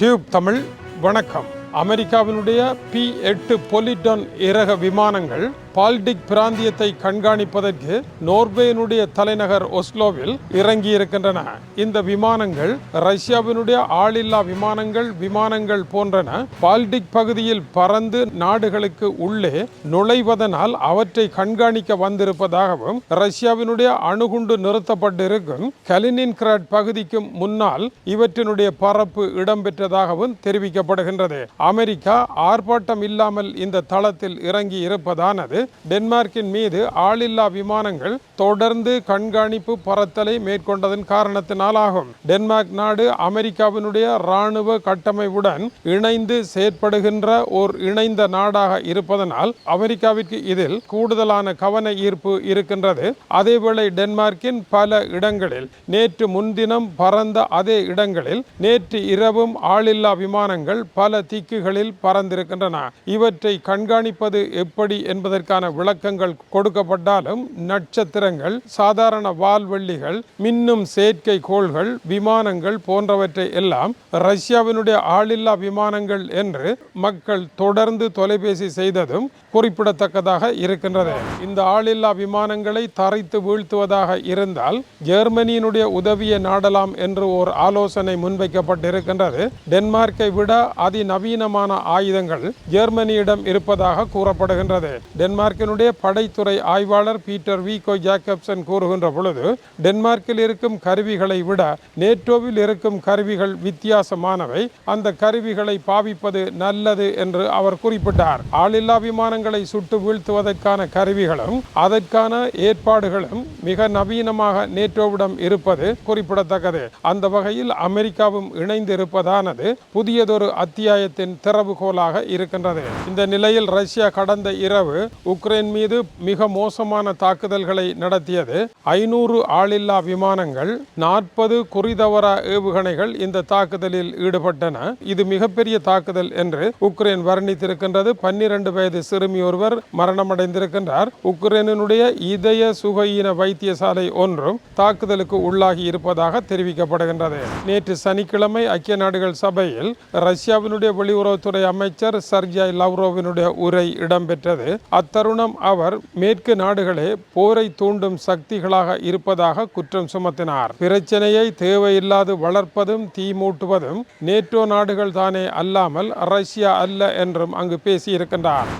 Tube Tamil வணக்கம். அமெரிக்காவினுடைய B எட்டு பொலிடன் இறக விமானங்கள் பால்டிக் பிராந்தியத்தை கண்காணிப்பதற்கு நோர்வேயினுடைய தலைநகர் ஒஸ்லோவில் இறங்கியிருக்கின்றன. இந்த விமானங்கள் ரஷ்யாவினுடைய ஆளில்லா விமானங்கள் விமானங்கள் போன்றன பால்டிக் பகுதியில் பறந்து நாடுகளுக்கு உள்ளே நுழைவதனால் அவற்றை கண்காணிக்க வந்திருப்பதாகவும் ரஷ்யாவினுடைய அணுகுண்டு நிறுத்தப்பட்டிருக்கும் கலினின்கிராட் பகுதிக்கும் முன்னால் இவற்றினுடைய பரப்பு இடம்பெற்றதாகவும் தெரிவிக்கப்படுகின்றது. அமெரிக்கா ஆர்ப்பாட்டம் இல்லாமல் இந்த தளத்தில் இறங்கி இருப்பதானது டென்மார்க்கின் மீது ஆளில்லா விமானங்கள் தொடர்ந்து கண்காணிப்பு பறத்தலை மேற்கொண்டதன் காரணத்தினாலாகும். டென்மார்க் நாடு அமெரிக்காவினுடைய இராணுவ கட்டமைப்புடன் இணைந்து செயற்படுகின்ற ஓர் இணைந்த நாடாக இருப்பதனால் அமெரிக்காவிற்கு இதில் கூடுதலான கவன ஈர்ப்பு இருக்கின்றது. அதேவேளை டென்மார்க்கின் பல இடங்களில் நேற்று முன்தினம் பறந்த அதே இடங்களில் நேற்று இரவும் ஆளில்லா விமானங்கள் பல திக்குகளில் பறந்திருக்கின்றன. இவற்றை கண்காணிப்பது எப்படி என்பதற்கு என்பதற்கான விளக்கங்கள் கொடுக்கப்பட்டாலும் நட்சத்திரங்கள் சாதாரண வால்வெள்ளிகள் மின்னும் செயற்கை கோள்கள் விமானங்கள் போன்றவற்றை எல்லாம் ரஷ்யாவினுடைய ஆளில்லா விமானங்கள் என்று மக்கள் தொடர்ந்து தொலைபேசி செய்ததும் குறிப்பிடத்தக்கதாக இருக்கின்றது. இந்த ஆளில்லா விமானங்களை தரைத்து வீழ்த்துவதாக இருந்தால் ஜெர்மனியினுடைய உதவியை நாடலாம் என்று ஒரு ஆலோசனை முன்வைக்கப்பட்டிருக்கின்றது. டென்மார்க்கை விட அதிநவீனமான ஆயுதங்கள் ஜெர்மனியிடம் இருப்பதாக கூறப்படுகின்றது. டென்மார்க்கினுடைய படைத்துறை ஆய்வாளர் பீட்டர் வீகோ ஜாக்கப்சன் கூறுகின்ற பொழுது டென்மார்க்கில் இருக்கும் கருவிகளை விட நேட்டோவில் இருக்கும் கருவிகள் வித்தியாசமானவை. அந்த கருவிகளை பாவிப்பது நல்லது என்று அவர் குறிப்பிட்டார். ஆளில்லா விமானங்கள் சுட்டு வீழ்த்துவதற்கான கருவிகளும் அதற்கான ஏற்பாடுகளும் மிக நவீனமாக நேட்டோவிடம் இருப்பது குறிப்பிடத்தக்கது. அந்த வகையில் அமெரிக்காவும் இணைந்து இருப்பதானது புதியதொரு அத்தியாயத்தின் திறவுகோலாக இருக்கின்றது. இந்த நிலையில் ரஷ்யா கடந்த இரவு உக்ரைன் மீது மிக மோசமான தாக்குதல்களை நடத்தியது. ஐநூறு ஆளில்லா விமானங்கள் நாற்பது குறிதவரா ஏவுகணைகள் இந்த தாக்குதலில் ஈடுபட்டன. இது மிகப்பெரிய தாக்குதல் என்று உக்ரைன் வர்ணித்திருக்கின்றது. பன்னிரண்டு வயது சிறுமி ஒருவர் மரணமடைந்திருக்கின்றார். உக்ரைனுடைய இதய சுகையின வைத்தியசாலை ஒன்றும் தாக்குதலுக்கு உள்ளாகி இருப்பதாக தெரிவிக்கப்படுகின்றது. நேற்று சனிக்கிழமை ஐக்கிய நாடுகள் சபையில் ரஷ்யாவினுடைய வெளியுறவுத்துறை அமைச்சர் சர்ஜாய் லவ்ரோவினுடைய உரை இடம்பெற்றது. அத்தருணம் அவர் மேற்கு நாடுகளே போரை தூண்டும் சக்திகளாக இருப்பதாக குற்றம் சுமத்தினார். பிரச்சனையை தேவையில்லாது வளர்ப்பதும் தீ மூட்டுவதும் நேட்டோ நாடுகள் தானே அல்லாமல் ரஷ்யா அல்ல என்றும் அங்கு பேசியிருக்கின்றார்.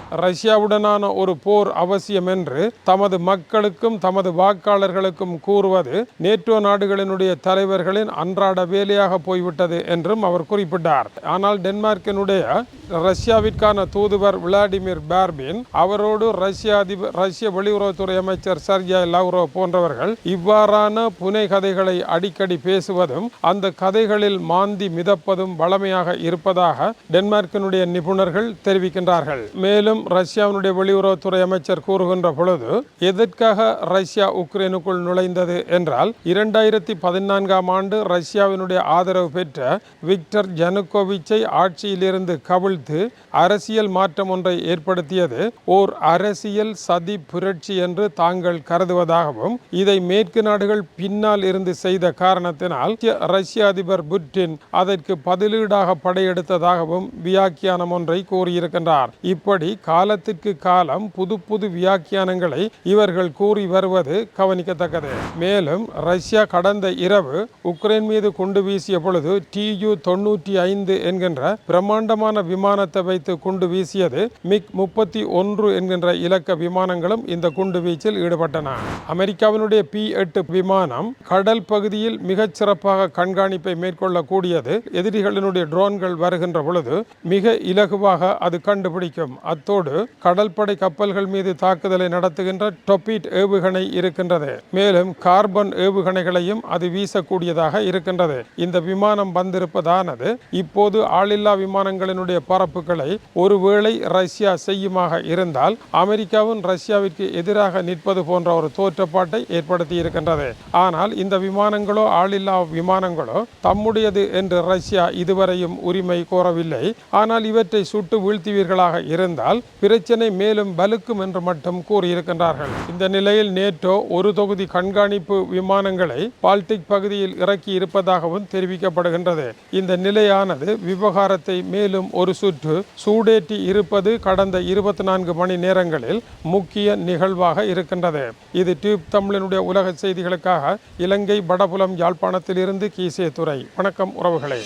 ரஷ்யாவுடனான ஒரு போர் அவசியம் என்று தமது மக்களுக்கும் தமது வாக்காளர்களுக்கும் கூறுவது நேட்டோ நாடுகளினுடைய தலைவர்களின் அன்றாட வேலையாக போய்விட்டது என்றும் அவர் குறிப்பிட்டார். ஆனால் டென்மார்க்கினுடைய ரஷ்யாவிற்கான தூதுவர் விளாடிமிர் பேர்பின் அவரோடு ரஷ்ய அதிபர் ரஷ்ய வெளியுறவுத்துறை அமைச்சர் சர்ஜாய் லவ்ரோ போன்றவர்கள் இவ்வாறான புனை கதைகளை அடிக்கடி பேசுவதும் அந்த கதைகளில் மாந்தி மிதப்பதும் வளமையாக இருப்பதாக டென்மார்க்கினுடைய நிபுணர்கள் தெரிவிக்கின்றார்கள். மேலும் ரஷ்ய ரஷ்யாவினுடைய வெளியுறவுத்துறை அமைச்சர் கூறுகின்ற பொழுது எதற்காக ரஷ்யா உக்ரைனுக்குள் நுழைந்தது? என்றால் இரண்டாயிரத்தி பதினான்காம் ஆண்டு ரஷ்யாவினுடைய ஆதரவு பெற்ற விக்டர் ஜனுகோவிச்சை ஆட்சியிலிருந்து கவிழ்த்து அரசியல் மாற்றம் ஒன்றை ஏற்படுத்தியது ஓர் அரசியல் சதி புரட்சி என்று தாங்கள் கருதுவதாகவும் இதை மேற்கு நாடுகள் பின்னால் இருந்து செய்த காரணத்தினால் ரஷ்ய அதிபர் புட்டின் அதற்கு பதிலீடாக படையெடுத்ததாகவும் வியாக்கியானம் ஒன்றை கூறியிருக்கின்றார். இப்படி காலத்திற்கு காலம் புது புது வியாக்கியானங்களை இவர்கள் கூறி வருவது கவனிக்கத்தக்கது. மேலும் ரஷ்யா கடந்த இரவு உக்ரைன் மீது குண்டு வீசிய பொழுது டியு தொண்ணூற்றி ஐந்து என்கின்ற பிரம்மாண்டமான விமானத்தை வைத்து குண்டு வீசியது மிக் முப்பத்தி ஒன்று என்கின்ற இலக்க விமானங்களும் இந்த குண்டு வீச்சில் ஈடுபட்டன. அமெரிக்காவினுடைய பி எட்டு விமானம் கடல் பகுதியில் மிகச் சிறப்பாக கண்காணிப்பை மேற்கொள்ளக்கூடியது. எதிரிகளினுடைய ட்ரோன்கள் வருகின்ற பொழுது மிக இலகுவாக அது கண்டுபிடிக்கும். அத்தோடு கடல்படை கப்பல்கள் மீது தாக்குதலை நடத்துகின்ற டொபிட் ஏவுகணை இருக்கின்றது. மேலும் கார்பன் ஏவுகணைகளையும் அது வீசக்கூடியதாக இருக்கின்றது. இந்த விமானம் வந்திருப்பதானது இப்போது ஆளில்லா விமானங்களினுடைய பரப்புகளை ஒருவேளை ரஷ்யா செய்யுமாக இருந்தால் அமெரிக்காவும் ரஷ்யாவிற்கு எதிராக நிற்பது போன்ற ஒரு தோற்றப்பாட்டை ஏற்படுத்தி இருக்கின்றது. ஆனால் இந்த விமானங்களோ ஆளில்லா விமானங்களோ தம்முடையது என்று ரஷ்யா இதுவரையும் உரிமை கோரவில்லை. ஆனால் இவற்றை சுட்டு வீழ்த்துவீர்களாக இருந்தால் பிரச்சினை மேலும் வலுக்கும் என்று மட்டும் கூறியிருக்கின்றார்கள். இந்த நிலையில் நேட்டோ ஒரு தொகுதி கண்காணிப்பு விமானங்களை பால்டிக் பகுதியில் இறக்கி இருப்பதாகவும் தெரிவிக்கப்படுகின்றது. இந்த நிலையானது விவகாரத்தை மேலும் ஒரு சுற்று சூடேற்றி இருப்பது கடந்த இருபத்தி நான்கு மணி நேரங்களில் முக்கிய நிகழ்வாக இருக்கின்றது. இது டியூப் தமிழனுடைய உலக செய்திகளுக்காக இலங்கை வடபுலம் யாழ்ப்பாணத்திலிருந்து கீசே துறை வணக்கம் உறவுகளே.